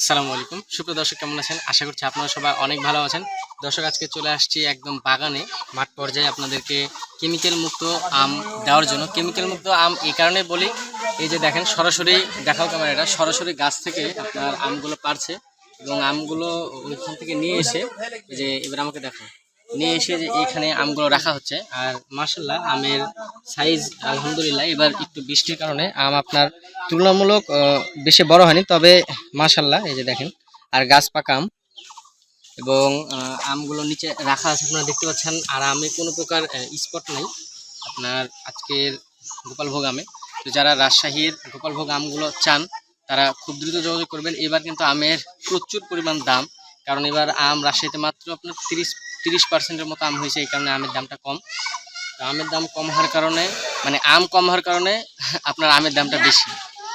আসসালামু আলাইকুম। সুপ্রিয় দর্শক, কেমন আছেন? আশা করছি আপনারা সবাই অনেক ভালো আছেন। দর্শক, আজকে চলে আসছি একদম বাগানে। মাঠ পর্যায়ে আপনাদেরকে কেমিক্যাল মুক্ত আম দেওয়ার জন্য। কেমিক্যাল মুক্ত আম এই কারণে বলি, এই যে দেখেন, সরাসরি দেখাও ক্যামেরাটা, সরাসরি গাছ থেকে আপনার আমগুলো পারছে এবং আমগুলো ওইখান থেকে নিয়ে এসে যে এবার আমাকে দেখো, নিয়ে এসে যে এইখানে আমগুলো রাখা হচ্ছে। আর মার্শাল্লাহ আমের সাইজ আলহামদুলিল্লাহ, এবার একটু বৃষ্টির কারণে আম আপনার তুলনামূলক বেশি বড় হয়নি, তবে মাশাল্লাহ এই যে দেখেন, আর গাছ পাকা আম এবং আমগুলো নিচে রাখা আছে, আপনারা দেখতে পাচ্ছেন, আর আমে কোনো প্রকার স্পট নেই, আপনার আজকের গোপালভোগ আমে। তো যারা রাজশাহীর গোপালভোগ আমগুলো চান, তারা খুব দ্রুত যোগাযোগ করবেন। এবার কিন্তু আমের প্রচুর পরিমাণ দাম, কারণ এবার আম রাজশাহীতে মাত্র আপনার তিরিশ তিরিশ পার্সেন্টের মতো আম হয়েছে, এই কারণে আমের দামটা কম। আমের দাম কম হওয়ার কারণে মানে আম কম হওয়ার কারণে, আপনার আমের দামটা বেশি।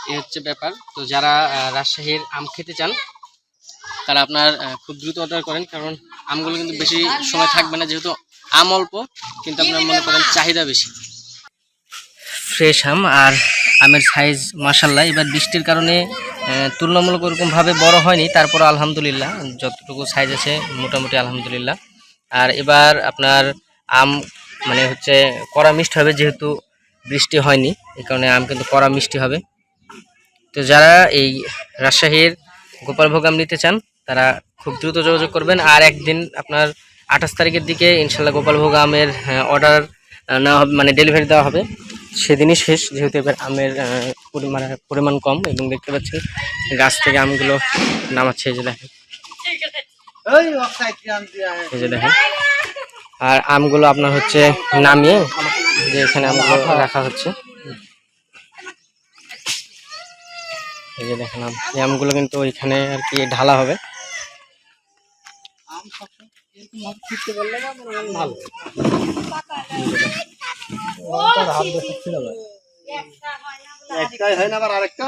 এই হচ্ছে ব্যাপার। তো যারা রাজশাহীর আম খেতে চান, তারা আপনার খুব দ্রুত অর্ডার করেন, কারণ আমগুলো কিন্তু বেশি সময় থাকবে না, যেহেতু আম অল্প, কিন্তু আপনার মনে করেন চাহিদা বেশি। ফ্রেশ আম আর আমের সাইজ মাসাল্লাহ এবার বৃষ্টির কারণে তুলনামূলক ওরকমভাবে বড় হয়নি, তারপর আলহামদুলিল্লাহ, যতটুকু সাইজ আছে, মোটামুটি আলহামদুলিল্লাহ। আর এবার আপনার আম মানে হচ্ছে কড়া মিষ্টি হবে, যেহেতু বৃষ্টি হয়নি, এই কারণে আম কিন্তু কড়া মিষ্টি হবে। তো যারা এই রাজশাহীর গোপালভোগ আম নিতে চান তারা খুব দ্রুত যোগাযোগ করবেন। আর একদিন আপনার আঠাশ তারিখের দিকে ইনশাল্লাহ গোপালভোগ আমের অর্ডার নেওয়া হবে মানে ডেলিভারি দেওয়া হবে। সেদিনই শেষ যেহেতু এবার আমের পরিমাণ পরিমাণ কম এবং দেখতে পাচ্ছেন গাছ থেকে আমগুলো নামাচ্ছে এই যে দেখেন। এই যে দেখেন। আর আমগুলো আপনার হচ্ছে নামিয়ে যে এখানে আমগুলো রাখা হচ্ছে। এই যে দেখেন আম এই আমগুলো কিন্তু ওইখানে আর কি ঢালা হবে। একটাই না আবার আরেকটা?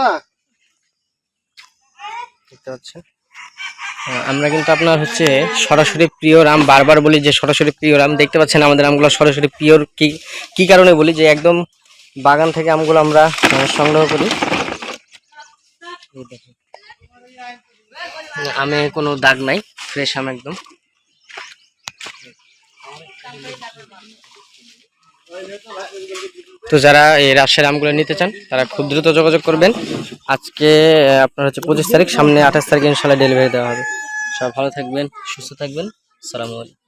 দেখতে পাচ্ছেন? আহ, আমরা কিন্তু আপনার হচ্ছে সরাসরি প্রিয় রাম বারবার বলি যে সরাসরি প্রিয় রাম। দেখতে পাচ্ছেন আমাদের আমগুলো সরাসরি পিওর কি কি কারণে বলি যে একদম বাগান থেকে আমগুলো আমরা সংগ্রহ করি। আমে কোনো দাগ নাই ফ্রেশ আম একদম। তো যারা এই রাজশাহীর আমগুলো নিতে চান, তারা খুব দ্রুত যোগাযোগ করবেন। আজকে আপনার হচ্ছে পঁচিশ তারিখ, সামনে আঠাশ তারিখ ইনশাল্লাহ ডেলিভারি দেওয়া হবে। সব ভালো থাকবেন, সুস্থ থাকবেন। সালামু আলাইকুম।